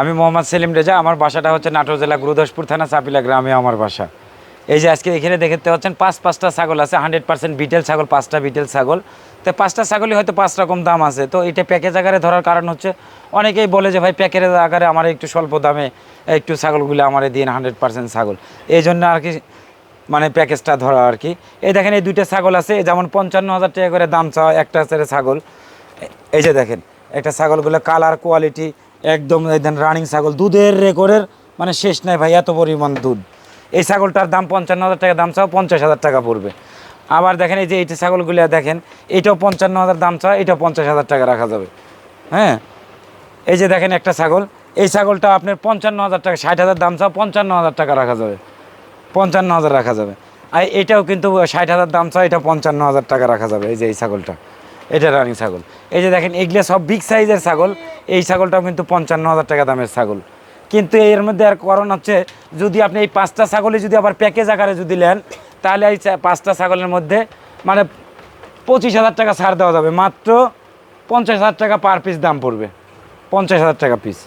আমি মোহাম্মদ সেলিম রেজা, আমার বাসাটা হচ্ছে নাটোর জেলা গুরুদাসপুর থানা চাপিলা গ্রামে আমার বাসা। এই যে আজকে এখানে দেখতে পাচ্ছেন, পাঁচ পাঁচটা ছাগল আছে হান্ড্রেড পার্সেন্ট বিটেল ছাগল, পাঁচটা বিটেল ছাগল। তো পাঁচটা ছাগলই হয়তো পাঁচ রকম দাম আছে। তো এটা প্যাকেজ আকারে ধরার কারণ হচ্ছে, অনেকেই বলে যে ভাই প্যাকেজ আকারে আমার একটু স্বল্প দামে একটু ছাগলগুলো আমার দিন হান্ড্রেড পার্সেন্ট ছাগল। এই জন্য আর কি মানে প্যাকেজটা ধরা আর কি। এই দেখেন, এই দুইটা ছাগল আছে যেমন পঞ্চান্ন হাজার টাকা করে দাম চাওয়া একটা ছাগল। এই যে দেখেন, একটা ছাগলগুলো কালার কোয়ালিটি একদম একদম রানিং ছাগল, দুধের রেকর্ডের মানে শেষ নাই ভাই, এত পরিমাণ দুধ। এই ছাগলটার দাম পঞ্চান্ন হাজার টাকা, দাম চাও পঞ্চাশ হাজার টাকা পড়বে। আবার দেখেন এই যে এইটা ছাগলগুলো দেখেন, এটাও পঞ্চান্ন হাজার দাম চাও এটাও পঞ্চাশ হাজার টাকা রাখা যাবে। হ্যাঁ? এই যে দেখেন একটা ছাগল, এই ছাগলটা আপনার পঞ্চান্ন হাজার টাকা, ষাট হাজার দাম চাও পঞ্চান্ন হাজার টাকা রাখা যাবে। পঞ্চান্ন হাজার রাখা যাবে। আর এটাও কিন্তু ষাট হাজার দাম চাও এটা পঞ্চান্ন হাজার টাকা রাখা যাবে, এই যে এই ছাগলটা। এটা রানিং ছাগল। এই যে দেখেন, এগুলো সব বিগ সাইজের ছাগল। এই ছাগলটাও কিন্তু পঞ্চান্ন হাজার টাকা দামের ছাগল। কিন্তু এর মধ্যে আর কারণ হচ্ছে, যদি আপনি এই পাঁচটা ছাগলে যদি আবার প্যাকেজ আকারে যদি নেন, তাহলে এই পাঁচটা ছাগলের মধ্যে মানে পঁচিশ হাজার টাকা ছাড় দেওয়া যাবে। মাত্র পঞ্চাশ হাজার টাকা পার পিস দাম পড়বে। পঞ্চাশ হাজার টাকা পিস